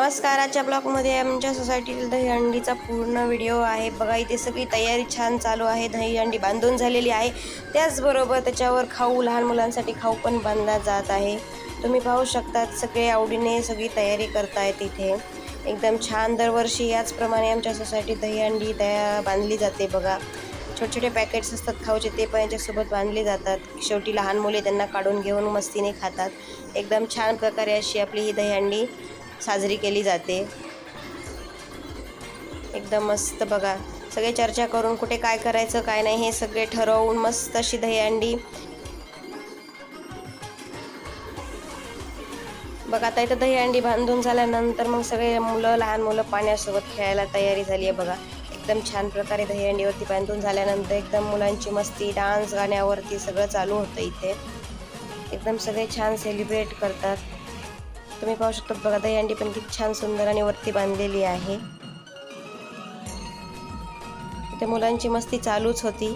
नमस्कार आजच्या ब्लॉगमध्ये आमच्या सोसायटीतील दहीहंडीचा पूर्ण व्हिडिओ आहे. बघा इथे सगळी तयारी छान चालू आहे. दहीहंडी बांधून झालेली आहे. त्याचबरोबर त्याच्यावर खाऊ लहान मुलांसाठी खाऊ पण बांधला जात आहे. तुम्ही पाहू शकतात सगळे आवडीने सगळी तयारी करतायत इथे. एकदम छान दरवर्षी याचप्रमाणे आमच्या सोसायटीत दहीहंडी तया बांधली जाते बघा. छोटे छोटे पॅकेट्स असतात खाऊचे ते पण याच्यासोबत बांधले जातात. शेवटी लहान मुले त्यांना काढून घेऊन मस्तीने खातात. एकदम छान प्रकारे अशी आपली ही दहीहंडी साजरी केली जाते. एकदम मस्त बघा. सगळे चर्चा करून कुठे काय करायचं काय नाही हे सगळे ठरवून मस्त अशी दहीहंडी. बघा आता इथं दहीहंडी बांधून झाल्यानंतर मग सगळे मुलं लहान मुलं पाण्यासोबत खेळायला तयारी झाली आहे बघा. एकदम छान प्रकारे दहीहंडीवरती बांधून झाल्यानंतर एकदम मुलांची मस्ती डान्स गाण्यावरती सगळं चालू होतं इथे. एकदम सगळे छान सेलिब्रेट करतात. तुम्ही पाहू शकता बघा दहीहंडी पण किती छान सुंदर आणि वरती बांधलेली आहे. इथे मुलांची मस्ती चालूच होती.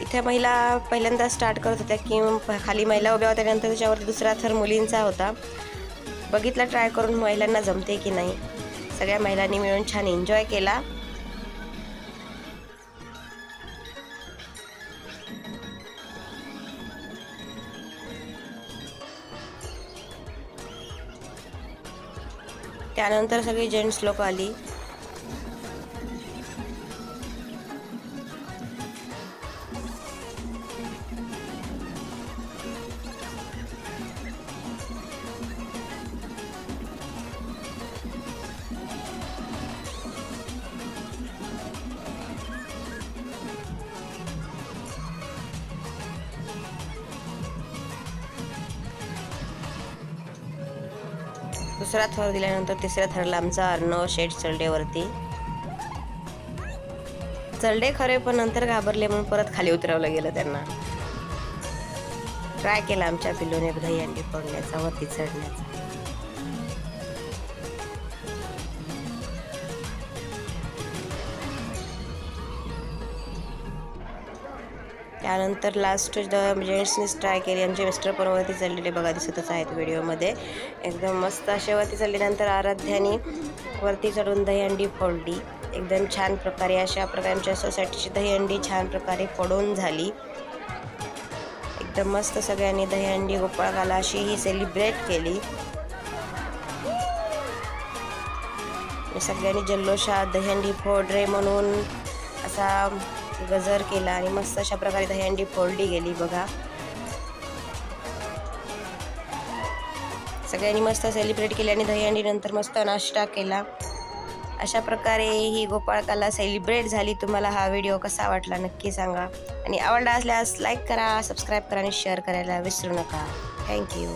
इथे महिला पहिल्यांदा स्टार्ट करत होत्या की खाली महिला उभ्या होत्या त्यानंतर त्याच्यावरती दुसरा थर मुलींचा होता. बघितला ट्राय करून महिलांना जमते की नाही. सगळ्या महिलांनी मिळून छान एन्जॉय केला. त्यानंतर सगळी जेंट्स लोक आली. दुसरा थर दिल्यानंतर तिसऱ्या थरला आमचा अर्णव शेठ चलडेवरती. चलडे खरे पण नंतर घाबरले म्हणून परत खाली उतरवलं गेलं त्यांना. ट्राय केला आमच्या पिल्लोने दही अंडी फोडण्याचा वरती चढण्याचा त्यानंतर लास्ट जेंट्सनीच ट्राय केली आमचे मिस्टर पण वरती बघा दिसतच आहेत व्हिडिओमध्ये एकदम मस्त असे वरती चढल्यानंतर आराध्याने वरती चढून दहीहंडी फोडली. एकदम छान प्रकारे अशा प्रकारे आमच्या सोसायटीची दहीहंडी छान प्रकारे फोडून झाली. एकदम मस्त सगळ्यांनी दहीहंडी गोपाळकाला अशी ही सेलिब्रेट केली. सगळ्यांनी जल्लोषात दहीहंडी फोड रे म्हणून असा गजर केला आणि मस्त अशा प्रकारे दहीहंडी फोडली गेली बघा. सगळ्यांनी मस्त सेलिब्रेट केली आणि दहीहंडी नंतर मस्त नाश्ता केला. अशा प्रकारे ही गोपाळकाला सेलिब्रेट झाली. तुम्हाला हा व्हिडिओ कसा वाटला नक्की सांगा. आणि आवडला असल्यास लाईक करा सबस्क्राईब करा आणि शेअर करायला विसरू नका. थँक्यू